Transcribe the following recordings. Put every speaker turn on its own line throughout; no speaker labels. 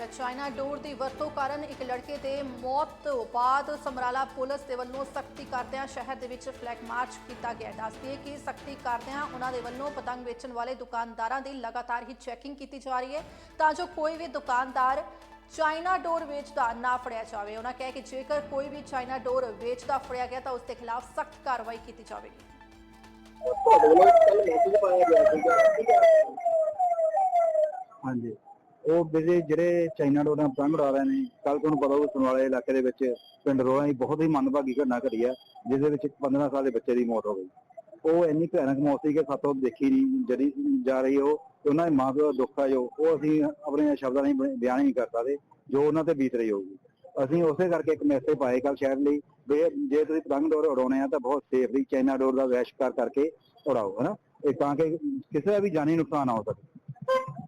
ਤਾਂ ਚਾਈਨਾ ਡੋਰ ਦੀ ਵਰਤੋਂ ਕਾਰਨ ਇੱਕ ਲੜਕੇ ਦੇ ਮੌਤ ਤੋਂ ਬਾਅਦ ਸਮਰਾਲਾ ਪੁਲਿਸ ਦੇ ਵੱਲੋਂ ਸਖਤੀ ਕਰਦਿਆਂ ਸ਼ਹਿਰ ਦੇ ਵਿੱਚ ਫਲੈਗ ਮਾਰਚ ਕੀਤਾ ਗਿਆ। ਦੱਸਦੀ ਕਿ ਸਖਤੀ ਕਰਦਿਆਂ ਉਹਨਾਂ ਦੇ ਵੱਲੋਂ ਪਤੰਗ ਵੇਚਣ ਵਾਲੇ ਦੁਕਾਨਦਾਰਾਂ ਦੀ ਲਗਾਤਾਰ ਹੀ ਚੈਕਿੰਗ ਕੀਤੀ ਜਾ ਰਹੀ ਹੈ ਤਾਂ ਜੋ ਕੋਈ ਵੀ ਦੁਕਾਨਦਾਰ ਚਾਈਨਾ ਡੋਰ ਵੇਚਦਾ ਨਾ ਫੜਿਆ ਜਾਵੇ। ਉਹਨਾਂ ਕਿਹਾ ਕਿ ਜੇਕਰ ਕੋਈ ਵੀ ਚਾਈਨਾ ਡੋਰ ਵੇਚਦਾ ਫੜਿਆ ਗਿਆ ਤਾਂ ਉਸ ਦੇ ਖਿਲਾਫ ਸਖਤ ਕਾਰਵਾਈ ਕੀਤੀ ਜਾਵੇਗੀ।
ਹਾਂਜੀ। ਉਹ ਵੀਰੇ ਜਿਹੜੇ ਚਾਈਨਾ ਡੋਰਾਂ ਪਤੰਗ ਉਡਾ ਰਹੇ ਨੇ ਕੱਲ ਤੁਹਾਨੂੰ ਪਤਾ ਉਹ ਸੁਨਵਾਲੇ ਇਲਾਕੇ ਦੇ ਵਿੱਚ ਪਿੰਡ ਰੋਲਾਂ ਦੀ ਬਹੁਤ ਹੀ ਮੰਦਭਾਗੀ ਘਟਨਾ ਘਟੀ ਆ ਜਿਸ ਦੇ ਵਿੱਚ ਇੱਕ 15 ਸਾਲ ਦੇ ਬੱਚੇ ਦੀ ਮੌਤ ਹੋ ਗਈ। ਉਹ ਇੰਨੀ ਭਿਆਨਕ ਮੌਤ ਸੀ ਕਿ ਸਾਤੋਂ ਦੇਖੀ ਨਹੀਂ ਜਿਹੜੀ ਜਾ ਰਹੀ ਉਹ, ਤੇ ਉਹਨਾਂ ਦੇ ਮਾਂ ਦਾ ਦੁੱਖ ਆ ਜੋ, ਉਹ ਅਸੀਂ ਆਪਣੇ ਸ਼ਬਦਾਂ ਰਾਹੀਂ ਬਿਆਨ ਨਹੀਂ ਕਰ ਸਕਦੇ, ਜੋ ਉਹਨਾਂ ਤੇ ਬੀਤ ਰਹੀ ਹੋਊਗੀ। ਅਸੀਂ ਉਸੇ ਕਰਕੇ ਇੱਕ ਮੈਸੇਜ ਪਾਏ ਕੱਲ ਸ਼ਹਿਰ ਲਈ, ਵੀ ਜੇ ਤੁਸੀਂ ਪਤੰਗ ਡੋਰ ਉਡਾਉਣੇ ਆ ਤਾਂ ਬਹੁਤ ਸੇਫਲੀ ਚਾਈਨਾ ਡੋਰ ਦਾ ਵੈਸ਼ਕਾਰ ਕਰਕੇ ਉਡਾਓ, ਹਨਾ? ਇਹ ਤਾਂ ਕਿ ਕਿਸੇ ਦਾ ਵੀ ਜਾਨੀ ਨੁਕਸਾਨ ਨਾ ਹੋ ਸਕੇ।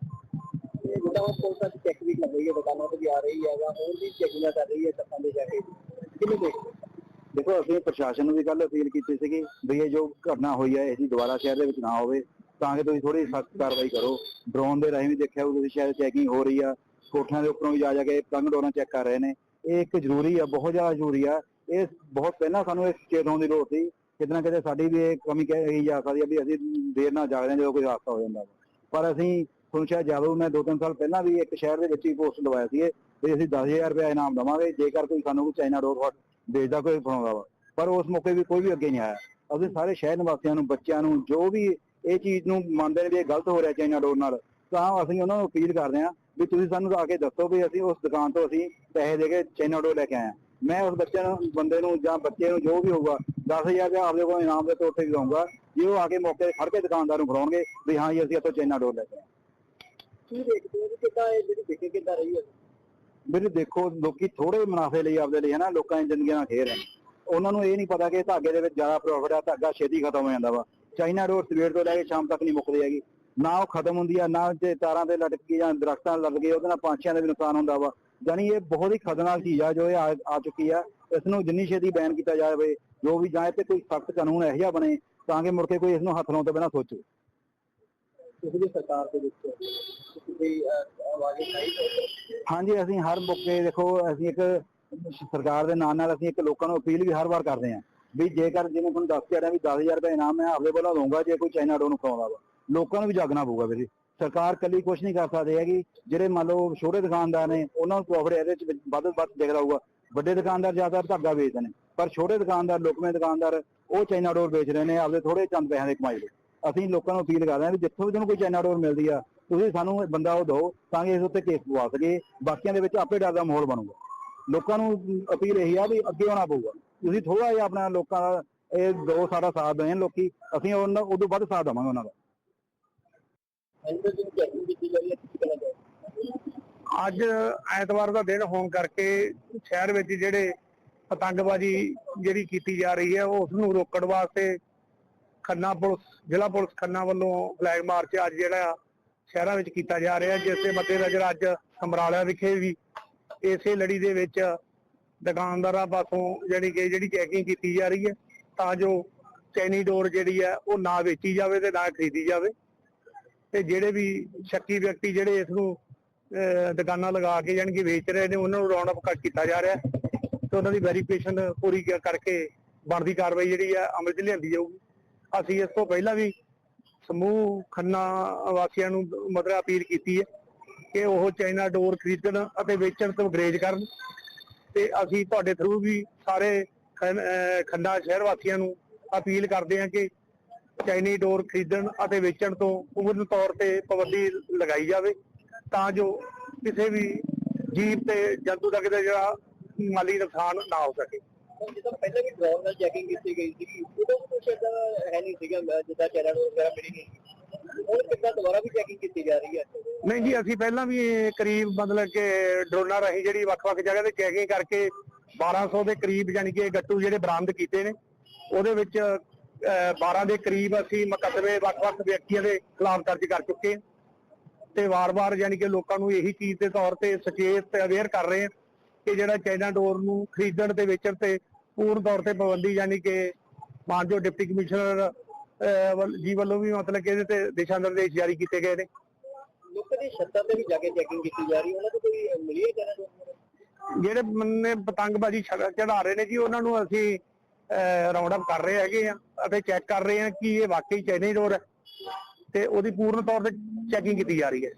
ਜਿੱਦਾਂ ਉਹ ਪੁਲਿਸ ਅੱਜ ਚੈੱਕ ਵੀ ਕਰ ਰਹੀ ਹੈ, ਦੁਕਾਨਾਂ ਤੇ ਵੀ ਆ ਰਹੀ ਹੈਗਾ ਹੋਰ ਵੀ ਚੈਕਿੰਗ ਕਰ ਰਹੀ ਹੈ ਤੱਕਾਂ ਦੇ ਜਾ ਕੇ। ਕਿਵੇਂ ਦੇਖਦੇ
ਦੇਖੋ, ਅਸੀਂ ਪ੍ਰਸ਼ਾਸਨ ਨੂੰ ਵੀ ਕੱਲ ਅਪੀਲ ਕੀਤੀ ਸੀਗੀ ਵੀ ਇਹ ਜੋ ਘਟਨਾ ਹੋਈ ਹੈ ਇਹਦੀ ਦੁਬਾਰਾ ਸ਼ਹਿਰ ਦੇ ਵਿੱਚ ਨਾ ਹੋਵੇ, ਤਾਂ ਕਿ ਤੁਸੀਂ ਥੋੜੀ ਸਖਤ ਕਾਰਵਾਈ ਕਰੋ। ਡਰੋਨ ਦੇ ਰਾਹੀਂ ਵੀ ਦੇਖਿਆ ਹੋਊ, ਤੁਸੀਂ ਸ਼ਾਇਦ ਚੈਕਿੰਗ ਹੋ ਰਹੀ ਆ। ਕੋਠਿਆਂ ਦੇ ਉੱਪਰੋਂ ਵੀ ਜਾ ਜਾ ਕੇ ਪਤੰਗ ਡੋਰਾਂ ਚੈੱਕ ਕਰ ਰਹੇ ਨੇ। ਇਹ ਇੱਕ ਜ਼ਰੂਰੀ ਆ, ਬਹੁਤ ਜ਼ਿਆਦਾ ਜ਼ਰੂਰੀ ਆ। ਇਹ ਬਹੁਤ ਪਹਿਲਾਂ ਸਾਨੂੰ ਇਸ ਚੇਤਾਉਣ ਦੀ ਲੋੜ ਸੀ, ਕਿਤੇ ਨਾ ਕਿਤੇ ਸਾਡੀ ਵੀ ਇਹ ਕਮੀ ਕਹੀ ਜਾ ਸਕਦੀ ਆ ਵੀ ਅਸੀਂ ਦੇਰ ਨਾਲ ਜਾਗਦੇ ਹਾਂ ਜਦੋਂ ਕੋਈ ਹਾਦਸਾ ਹੋ ਜਾਂਦਾ ਪਰ ਅਸੀਂ ਤੁਹਾਨੂੰ ਸ਼ਾਇਦ ਜਾਦੂ ਮੈਂ ਦੋ ਤਿੰਨ ਸਾਲ ਪਹਿਲਾਂ ਵੀ ਇੱਕ ਸ਼ਹਿਰ ਦੇ ਵਿੱਚ ਹੀ ਪੋਸਟ ਲਵਾਇਆ ਸੀ ਵੀ ਅਸੀਂ 10000 ਰੁਪਏ ਇਨਾਮ ਦਵਾਂਗੇ, ਜੇਕਰ ਕੋਈ ਸਾਨੂੰ ਕੋਈ ਚਾਈਨਾ ਡੋਰ ਫੜ ਵੇਚਦਾ ਕੋਈ ਫੜਾਉਂਦਾ ਵਾ। ਪਰ ਉਸ ਮੌਕੇ ਵੀ ਕੋਈ ਵੀ ਅੱਗੇ ਨਹੀਂ ਆਇਆ। ਅਸੀਂ ਸਾਰੇ ਸ਼ਹਿਰ ਨਿਵਾਸੀਆਂ ਨੂੰ, ਬੱਚਿਆਂ ਨੂੰ, ਜੋ ਵੀ ਇਹ ਚੀਜ਼ ਨੂੰ ਮੰਨਦੇ ਨੇ ਵੀ ਇਹ ਗਲਤ ਹੋ ਰਿਹਾ ਚਾਈਨਾ ਡੋਰ ਨਾਲ, ਤਾਂ ਅਸੀਂ ਉਹਨਾਂ ਨੂੰ ਅਪੀਲ ਕਰਦੇ ਹਾਂ ਵੀ ਤੁਸੀਂ ਸਾਨੂੰ ਆ ਕੇ ਦੱਸੋ ਵੀ ਅਸੀਂ ਉਸ ਦੁਕਾਨ ਤੋਂ ਅਸੀਂ ਪੈਸੇ ਦੇ ਕੇ ਚਾਈਨਾ ਡੋਰ ਲੈ ਕੇ ਆਏ ਹਾਂ। ਮੈਂ ਉਸ ਬੱਚੇ ਨੂੰ, ਬੰਦੇ ਨੂੰ ਜਾਂ ਬੱਚੇ ਨੂੰ ਜੋ ਵੀ ਹੋਊਗਾ 10000 ਰੁਪਏ ਆਪਦੇ ਕੋਲ ਇਨਾਮ ਦੇ ਤੌਰ ਤੇ ਵੀ ਦਊਂਗਾ, ਜੇ ਉਹ ਆ ਕੇ ਮੌਕੇ ਤੇ ਖੜ ਕੇ ਦੁਕਾਨਦਾਰ ਨੂੰ ਫੜਾਉਣਗੇ ਵੀ ਹਾਂ ਜੀ, ਅਸੀਂ ਇੱਥੋਂ ਚਾਈਨਾ ਡੋਰ ਲੈ ਕੇ ਆਏ
ਕੀ ਦੇਖਦੇ ਹੋ ਕਿ ਕਿੱਦਾਂ ਇਹ ਜਿਹੜੀ ਵਿਕੇ ਕਿੱਦਾਂ ਰਹੀ ਹੈ?
ਵੀਰੇ ਦੇਖੋ, ਲੋਕੀ ਥੋੜੇ ਮੁਨਾਫੇ ਲਈ ਆਪਦੇ ਲਈ ਹਨਾ, ਲੋਕਾਂ ਦੀਆਂ ਜ਼ਿੰਦਗੀਆਂ ਨਾਲ ਖੇਡ ਰਹੇ ਨੇ। ਉਹਨਾਂ ਨੂੰ ਇਹ ਨਹੀਂ ਪਤਾ ਕਿ ਧਾਗੇ ਦੇ ਵਿੱਚ ਜ਼ਿਆਦਾ ਪ੍ਰੋਫਿਟ ਆ, ਧਾਗਾ ਛੇਤੀ ਖਤਮ ਹੋ ਜਾਂਦਾ ਵਾ। ਚਾਈਨਾ ਡੋਰ ਸਵੇਰ ਤੋਂ ਲੈ ਕੇ ਸ਼ਾਮ ਤੱਕ ਨਹੀਂ ਮੁੱਕਦੀ ਹੈਗੀ। ਨਾ ਉਹ ਖਤਮ ਹੁੰਦੀ ਆ, ਨਾ ਤੇ ਤਾਰਾਂ ਤੇ ਲਟਕੀ ਜਾਂ ਦਰਖਤਾਂ ਲੱਗ ਗਏ, ਉਹਦੇ ਨਾਲ ਪੰਛੀਆਂ ਦਾ ਵੀ ਨੁਕਸਾਨ ਹੁੰਦਾ ਵਾ। ਜਾਨੀ ਇਹ ਬਹੁਤ ਹੀ ਖਤਰਨਾਕ ਚੀਜ਼ ਆ, ਜੋ ਇਹ ਆ ਚੁੱਕੀ ਆ। ਇਸ ਨੂੰ ਜਿੰਨੀ ਛੇਤੀ ਬੈਨ ਕੀਤਾ ਜਾਵੇ, ਜੋ ਵੀ ਜਾਂ ਇਹ ਤੇ ਕੋਈ ਸਖਤ ਕਾਨੂੰਨ ਇਹੋ ਜਿਹਾ ਬਣੇ, ਤਾਂ ਕਿ ਮੁੜ ਕੇ ਕੋਈ ਇਸ ਨੂੰ ਹੱਥ ਲਾਉਣ ਤੋਂ ਬਿਨਾਂ ਸੋਚੇ।
ਕਿਸੇ ਦੀ ਸਰਕਾਰ ਦੇ ਵਿੱਚ ਤੁਸੀਂ ਆਵਾਜ਼ ਉਠਾਈ
ਹਾਂਜੀ, ਅਸੀਂ ਹਰ ਮੌਕੇ ਦੇਖੋ, ਅਸੀਂ ਇੱਕ ਸਰਕਾਰ ਦੇ ਨਾਲ ਨਾਲ ਅਸੀਂ ਇੱਕ ਲੋਕਾਂ ਨੂੰ ਅਪੀਲ ਵੀ ਹਰ ਵਾਰ ਕਰਦੇ ਹਾਂ ਵੀ ਜੇਕਰ ਜਿਵੇਂ ਤੁਹਾਨੂੰ ਦੱਸ ਕੇ ਆ ਰਿਹਾ ਵੀ 10000 ਰੁਪਏ ਇਨਾਮ ਮੈਂ ਆਪਦੇ ਵੱਲੋਂ ਦਊਂਗਾ, ਜੇ ਕੋਈ ਚਾਈਨਾ ਡੋਰ ਨੂੰ ਵਾ, ਲੋਕਾਂ ਨੂੰ ਵੀ ਜਾਗਣਾ ਪਊਗਾ ਵੀਰੇ। ਸਰਕਾਰ ਕੱਲੀ ਕੁਝ ਨਹੀਂ ਕਰ ਸਕਦੀ ਹੈਗੀ, ਜਿਹੜੇ ਮੰਨ ਲਓ ਛੋਟੇ ਦੁਕਾਨਦਾਰ ਨੇ, ਉਹਨਾਂ ਨੂੰ ਪ੍ਰੋਫਿਟ ਇਹਦੇ ਵਿੱਚ ਵੱਧ ਵੱਧ ਦਿਖਦਾ ਹੋਊਗਾ। ਵੱਡੇ ਦੁਕਾਨਦਾਰ ਜ਼ਿਆਦਾਤਰ ਧਾਗਾ ਵੇਚਦੇ ਨੇ, ਪਰ ਛੋਟੇ ਦੁਕਾਨਦਾਰ ਲੋਕਵੇਂ ਦੁਕਾਨਦਾਰ, ਉਹ ਚਾਈਨਾ ਡੋਰ ਵੇਚ ਰਹੇ ਨੇ, ਆਪਦੇ ਥੋੜੇ ਚੰਦ ਪੈਸਿਆਂ ਦੀ ਕਮਾਈ ਲਈ। ਅਸੀਂ ਲੋਕਾਂ ਨੂੰ ਅਪੀਲ ਕਰਦੇ ਹਾਂ ਵੀ ਜਿੱਥੋਂ ਵੀ ਤੁਹਾਨੂੰ ਕੋਈ ਚਾਈਨਾ ਡੋਰ ਮਿਲਦੀ ਆ, ਤੁਸੀਂ ਸਾਨੂੰ ਬੰਦਾ ਉਹ ਦਿਓ ਤਾਂ ਕਿ ਇਸ ਉੱਤੇ ਕੇਸ ਪਵਾ ਸਕੀਏ ਬਾਕੀਆਂ ਦੇ ਵਿੱਚ ਆਪੇ ਡਰ ਦਾ ਮਾਹੌਲ ਬਣੂਗਾ। ਲੋਕਾਂ ਨੂੰ ਅਪੀਲ ਇਹੀ ਆ ਵੀ ਅੱਗੇ ਆਉਣਾ ਪਊਗਾ। ਤੁਸੀਂ ਥੋੜਾ ਜਿਹਾ ਆਪਣਾ ਲੋਕਾਂ ਦਾ ਇਹ ਦੋ ਸਾਡਾ ਸਾਥ ਦੇਣ ਲੋਕੀ, ਅਸੀਂ ਉਹਨਾਂ ਉਦੋਂ ਵੱਧ ਸਾਥ ਦੇਵਾਂਗੇ ਉਹਨਾਂ ਦਾ।
ਅੱਜ ਐਤਵਾਰ ਦਾ ਦਿਨ ਹੋਣ ਕਰਕੇ ਸ਼ਹਿਰ ਵਿੱਚ ਜਿਹੜੇ ਪਤੰਗਬਾਜ਼ੀ ਜਿਹੜੀ ਕੀਤੀ ਜਾ ਰਹੀ ਹੈ, ਉਸ ਨੂੰ ਰੋਕਣ ਵਾਸਤੇ ਖੰਨਾ ਪੁਲਿਸ ਜ਼ਿਲ੍ਹਾ ਪੁਲਿਸ ਖੰਨਾ ਵੱਲੋਂ ਫਲੈਗ ਮਾਰਚ ਅੱਜ ਜਿਹੜਾ ਸ਼ਹਿਰਾਂ ਵਿੱਚ ਕੀਤਾ ਜਾ ਰਿਹਾ, ਜਿਸ ਦੇ ਮੱਦੇਨਜ਼ਰ ਅੱਜ ਸਮਰਾਲਾ ਵਿਖੇ ਵੀ ਇਸੇ ਲੜੀ ਦੇ ਵਿੱਚ ਦੁਕਾਨਦਾਰਾਂ ਪਾਸੋਂ ਜਿਹੜੀ ਕਿ ਜਿਹੜੀ ਚੈਕਿੰਗ ਕੀਤੀ ਜਾ ਰਹੀ ਹੈ, ਤਾਂ ਜੋ ਚੈਨੀ ਡੋਰ ਜਿਹੜੀ ਹੈ ਉਹ ਨਾ ਵੇਚੀ ਜਾਵੇ ਤੇ ਨਾ ਖਰੀਦੀ ਜਾਵੇ। ਤੇ ਜਿਹੜੇ ਵੀ ਸ਼ੱਕੀ ਵਿਅਕਤੀ ਜਿਹੜੇ ਇਸ ਨੂੰ, ਅਹ, ਦੁਕਾਨਾਂ ਲਗਾ ਕੇ ਜਾਣੀ ਕਿ ਵੇਚ ਰਹੇ ਨੇ, ਉਹਨਾਂ ਨੂੰ ਰਾਉਂਡ ਅਪ ਕੀਤਾ ਜਾ ਰਿਹਾ ਤੇ ਉਹਨਾਂ ਦੀ ਵੈਰੀਫਿਕੇਸ਼ਨ ਪੂਰੀ ਕਰਕੇ ਬਣਦੀ ਕਾਰਵਾਈ ਜਿਹੜੀ ਹੈ ਅਮਲ 'ਚ ਲਿਆਂਦੀ ਜਾਊਗੀ। ਅਸੀਂ ਇਸ ਤੋਂ ਪਹਿਲਾਂ ਵੀ ਸਮੂਹ ਖੰਨਾ ਵਾਸੀਆਂ ਨੂੰ ਮਤਲਬ ਅਪੀਲ ਕੀਤੀ ਹੈ ਕਿ ਉਹ ਚਾਈਨਾ ਡੋਰ ਖਰੀਦਣ ਅਤੇ ਵੇਚਣ ਤੋਂ ਗਰੇਜ ਕਰਨ ਤੇ ਅਸੀਂ ਤੁਹਾਡੇ ਥਰੂ ਵੀ ਸਾਰੇ ਖੰਨਾ ਸ਼ਹਿਰ ਵਾਸੀਆਂ ਨੂੰ ਅਪੀਲ ਕਰਦੇ ਹਾਂ ਕਿ ਚਾਈਨੀ ਡੋਰ ਖਰੀਦਣ ਅਤੇ ਵੇਚਣ ਤੋਂ ਪੂਰਨ ਤੌਰ ਤੇ ਪਾਬੰਦੀ ਲਗਾਈ ਜਾਵੇ ਤਾਂ ਜੋ ਕਿਸੇ ਵੀ ਜੀਵ ਤੇ ਜੰਤੂ ਦਾ ਕਿਤੇ ਜਿਹੜਾ ਮਾਲੀ ਨੁਕਸਾਨ ਨਾ ਹੋ ਸਕੇ।
ਜਿੱਦਾਂ ਪਹਿਲਾਂ ਵੀ ਡਰੋਨ ਨਾਲ ਚੈਕਿੰਗ ਕੀਤੀ ਗਈ ਸੀ ਉਦੋਂ ਵੀ ਕੁਛ ਹੈ ਨਹੀਂ ਸੀਗਾ ਮੈਂ ਜਿੱਦਾਂ ਚੈਨਲ ਵਗੈਰਾ ਮਿਲੀ ਨਹੀਂ ਹੁਣ ਕਿੱਦਾਂ ਦੁਬਾਰਾ ਵੀ ਚੈਕਿੰਗ ਕੀਤੀ ਜਾ ਰਹੀ ਹੈ?
ਨਹੀਂ ਜੀ ਅਸੀਂ ਪਹਿਲਾਂ ਵੀ ਕਰੀਬ ਮਤਲਬ ਕਿ ਡਰੋਨਾਂ ਰਾਹੀਂ ਜਿਹੜੀ ਵੱਖ-ਵੱਖ ਜਗ੍ਹਾ ਤੇ ਚੈਕਿੰਗ ਕਰਕੇ 1200 ਦੇ ਕਰੀਬ ਯਾਨੀ ਕਿ ਗੱਟੂ ਜਿਹੜੇ ਬਰਾਮਦ ਕੀਤੇ ਨੇ ਉਹਦੇ ਵਿੱਚ ਅਹ, 12 ਦੇ ਕਰੀਬ ਅਸੀਂ ਮੁਕੱਦਮੇ ਵੱਖ-ਵੱਖ ਵਿਅਕਤੀਆਂ ਦੇ ਖਿਲਾਫ ਦਰਜ ਕਰ ਚੁੱਕੇ ਤੇ ਵਾਰ-ਵਾਰ ਯਾਨੀ ਕਿ ਲੋਕਾਂ ਨੂੰ ਇਹੀ ਚੀਜ਼ ਦੇ ਤੌਰ ਤੇ ਸੁਚੇਤ ਤੇ ਅਵੇਅਰ ਕਰ ਰਹੇ ਹਾਂ ਕਿ ਜਿਹੜਾ ਚਾਈਨਾ ਡੋਰ ਨੂੰ ਖਰੀਦਣ ਤੇ ਵੇਚਣ ਤੇ ਪੂਰਨ ਤੌਰ ਤੇ ਪਾਬੰਦੀ ਯਾਨੀ ਕਿ ਮਾਨਜੋ ਡਿਪਟੀ ਕਮਿਸ਼ਨਰ ਜੀ ਵੱਲੋਂ ਵੀ ਮਤਲਬ ਕਿ ਇਹਦੇ ਤੇ ਦਿਸ਼ਾ ਨਿਰਦੇਸ਼ ਜਾਰੀ ਕੀਤੇ ਗਏ ਨੇ।
ਲੋਕਾਂ ਦੀ ਛੱਤਾਂ ਤੇ ਵੀ ਜਾ ਕੇ ਚੈਕਿੰਗ ਕੀਤੀ ਜਾ ਰਹੀ ਉਹਨਾਂ ਤੋਂ ਕੋਈ ਮਿਲੀ ਹੈ
ਜਿਹੜੇ ਬੰਦੇ ਪਤੰਗਬਾਜ਼ੀ ਚੜਾ ਰਹੇ ਨੇ ਜੀ ਉਹਨਾਂ ਨੂੰ ਅਸੀਂ ਰਾਉਂਡ ਅਪ ਕਰ ਰਹੇ ਹੈਗੇ ਆ ਅਤੇ ਚੈੱਕ ਕਰ ਰਹੇ ਆ ਕਿ ਇਹ ਵਾਕਈ ਚਾਈਨੀਜ਼ ਡੋਰ ਹੈ ਤੇ ਉਹਦੀ ਪੂਰਨ ਤੌਰ ਤੇ ਚੈਕਿੰਗ ਕੀਤੀ ਜਾ ਰਹੀ ਹੈ।